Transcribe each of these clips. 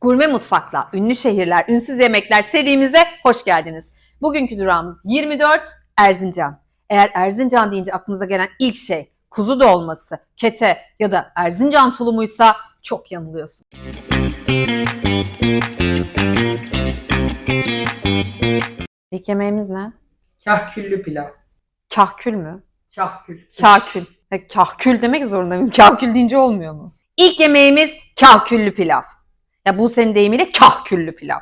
Gurme Mutfak'la ünlü şehirler, ünsüz yemekler serimize hoş geldiniz. Bugünkü durağımız 24 Erzincan. Eğer Erzincan deyince aklınıza gelen ilk şey kuzu dolması, kete ya da Erzincan tulumuysa çok yanılıyorsun. İlk yemeğimiz ne? Kahküllü pilav. Kahkül mü? Kahkül. Kahkül. E, kahkül demek zorunda mıyım? Kahkül deyince olmuyor mu? İlk yemeğimiz kahküllü pilav. Ya bu senin deyimiyle kahküllü pilav.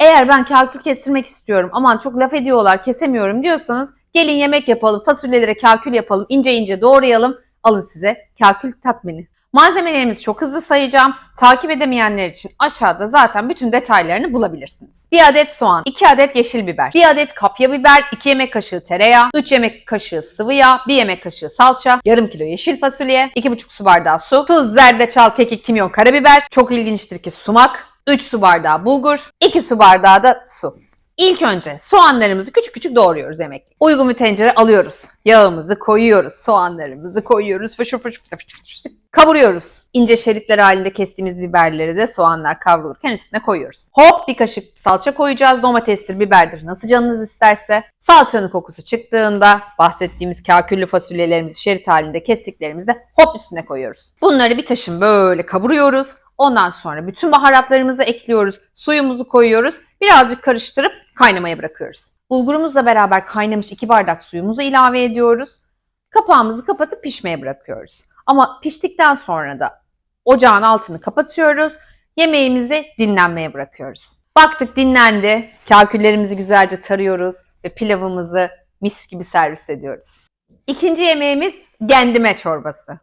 Eğer ben kahkül kestirmek istiyorum aman çok laf ediyorlar kesemiyorum diyorsanız gelin yemek yapalım fasulyelere kahkül yapalım ince ince doğrayalım alın size kahkül tatmini. Malzemelerimizi çok hızlı sayacağım. Takip edemeyenler için aşağıda zaten bütün detaylarını bulabilirsiniz. 1 adet soğan, 2 adet yeşil biber, 1 adet kapya biber, 2 yemek kaşığı tereyağı, 3 yemek kaşığı sıvı yağ, 1 yemek kaşığı salça, yarım kilo yeşil fasulye, 2,5 su bardağı su, tuz, zerdeçal, kekik, kimyon, karabiber, çok ilginçtir ki sumak, 3 su bardağı bulgur, 2 su bardağı da su. İlk önce soğanlarımızı küçük küçük doğruyoruz yemek. Uygun bir tencere alıyoruz. Yağımızı koyuyoruz. Soğanlarımızı koyuyoruz. Fışır fışır fışır fışır fışır. Kavuruyoruz. İnce şeritler halinde kestiğimiz biberleri de soğanlar kavrulurken üstüne koyuyoruz. Hop bir kaşık salça koyacağız. Domatestir, biberdir nasıl canınız isterse. Salçanın kokusu çıktığında bahsettiğimiz kaküllü fasulyelerimizi şerit halinde kestiklerimizi de hop üstüne koyuyoruz. Bunları bir taşın böyle kavuruyoruz. Ondan sonra bütün baharatlarımızı ekliyoruz. Suyumuzu koyuyoruz. Birazcık karıştırıp kaynamaya bırakıyoruz. Bulgurumuzla beraber kaynamış 2 bardak suyumuzu ilave ediyoruz. Kapağımızı kapatıp pişmeye bırakıyoruz. Ama piştikten sonra da ocağın altını kapatıyoruz. Yemeğimizi dinlenmeye bırakıyoruz. Baktık dinlendi. Kaküllerimizi güzelce tarıyoruz ve pilavımızı mis gibi servis ediyoruz. İkinci yemeğimiz gendime çorbası.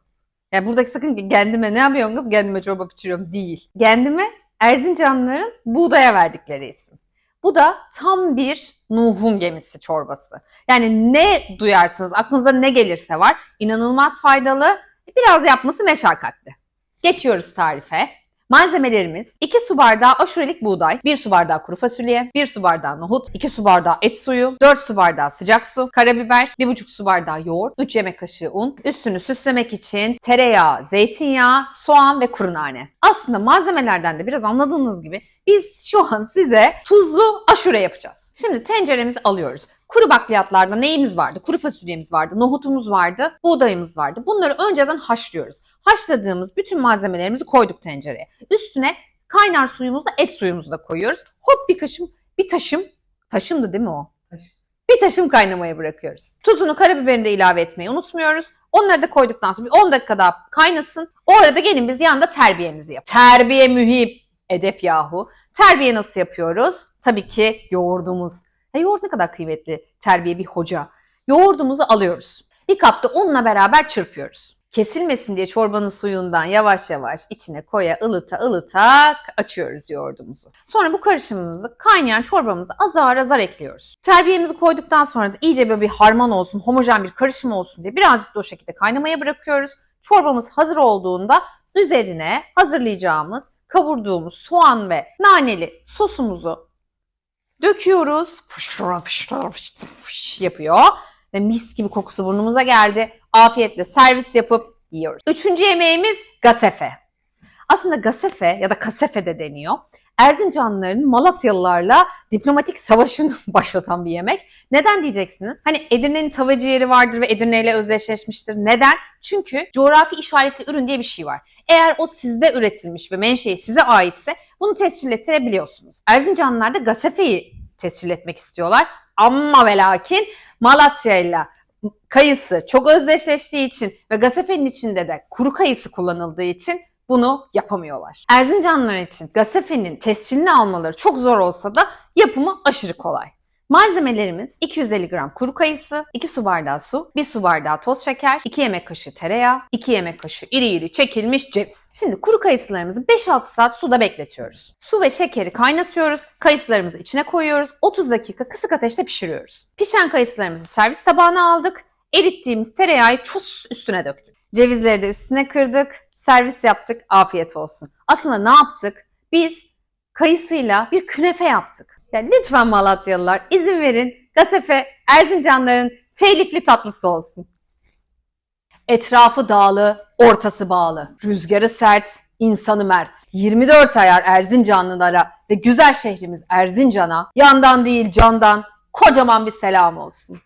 Yani buradaki sakın gendime ne yapıyorsun kız gendime çorba pişiriyorum değil. Gendime Erzincanlıların buğdaya verdikleri isim. Bu da tam bir Nuh'un gemisi çorbası. Yani ne duyarsınız, aklınıza ne gelirse var. İnanılmaz faydalı, biraz yapması meşakkatli. Geçiyoruz tarife. Malzemelerimiz 2 su bardağı aşurelik buğday, 1 su bardağı kuru fasulye, 1 su bardağı nohut, 2 su bardağı et suyu, 4 su bardağı sıcak su, karabiber, 1,5 su bardağı yoğurt, 3 yemek kaşığı un, üstünü süslemek için tereyağı, zeytinyağı, soğan ve kuru nane. Aslında malzemelerden de biraz anladığınız gibi biz şu an size tuzlu aşure yapacağız. Şimdi tenceremizi alıyoruz. Kuru bakliyatlarda neyimiz vardı? Kuru fasulyemiz vardı, nohutumuz vardı, buğdayımız vardı. Bunları önceden haşlıyoruz. Haşladığımız bütün malzemelerimizi koyduk tencereye. Üstüne kaynar suyumuzu, et suyumuzu da koyuyoruz. Hop bir kaşım, bir taşım, taşımdı değil mi o? Taşım. Bir taşım kaynamaya bırakıyoruz. Tuzunu, karabiberini de ilave etmeyi unutmuyoruz. Onları da koyduktan sonra bir 10 dakika daha kaynasın. O arada gelin biz yanında terbiyemizi yap. Terbiye mühim. Edep yahu. Terbiye nasıl yapıyoruz? Tabii ki yoğurdumuz. Ya yoğurt ne kadar kıymetli. Terbiye bir hoca. Yoğurdumuzu alıyoruz. Bir kapta unla beraber çırpıyoruz. Kesilmesin diye çorbanın suyundan yavaş yavaş içine koya ılıta ılıta açıyoruz yoğurdumuzu. Sonra bu karışımımızı kaynayan çorbamıza azar azar ekliyoruz. Terbiyemizi koyduktan sonra da iyice böyle bir harman olsun, homojen bir karışım olsun diye birazcık da o şekilde kaynamaya bırakıyoruz. Çorbamız hazır olduğunda üzerine hazırlayacağımız kavurduğumuz soğan ve naneli sosumuzu döküyoruz. Fışra fışra fışra fış yapıyor. Ve mis gibi kokusu burnumuza geldi. Afiyetle servis yapıp yiyoruz. Üçüncü yemeğimiz gasefe. Aslında gasefe ya da kasefe de deniyor. Erzincanlıların Malatyalılarla diplomatik savaşını başlatan bir yemek. Neden diyeceksiniz? Hani Edirne'nin tava ciğeri vardır ve Edirne ile özdeşleşmiştir. Neden? Çünkü coğrafi işaretli ürün diye bir şey var. Eğer o sizde üretilmiş ve menşei size aitse bunu tescil ettirebiliyorsunuz. Erzincanlılar da gasefeyi tescil etmek istiyorlar. Ama ve lakin Malatya ile kayısı çok özdeşleştiği için ve gasefenin içinde de kuru kayısı kullanıldığı için bunu yapamıyorlar. Erzincanlılar için gasefenin tescilini almaları çok zor olsa da yapımı aşırı kolay. Malzemelerimiz 250 gram kuru kayısı, 2 su bardağı su, 1 su bardağı toz şeker, 2 yemek kaşığı tereyağı, 2 yemek kaşığı iri iri çekilmiş ceviz. Şimdi kuru kayısılarımızı 5-6 saat suda bekletiyoruz. Su ve şekeri kaynatıyoruz, kayısılarımızı içine koyuyoruz, 30 dakika kısık ateşte pişiriyoruz. Pişen kayısılarımızı servis tabağına aldık, erittiğimiz tereyağı çus üstüne döktük. Cevizleri de üstüne kırdık, servis yaptık, afiyet olsun. Aslında ne yaptık? Biz kayısıyla bir künefe yaptık. Ya lütfen Malatyalılar izin verin Gasefe Erzincanların telifli tatlısı olsun. Etrafı dağlı, ortası bağlı. Rüzgarı sert, insanı mert, 24 ayar Erzincanlılara ve güzel şehrimiz Erzincan'a yandan değil candan kocaman bir selam olsun.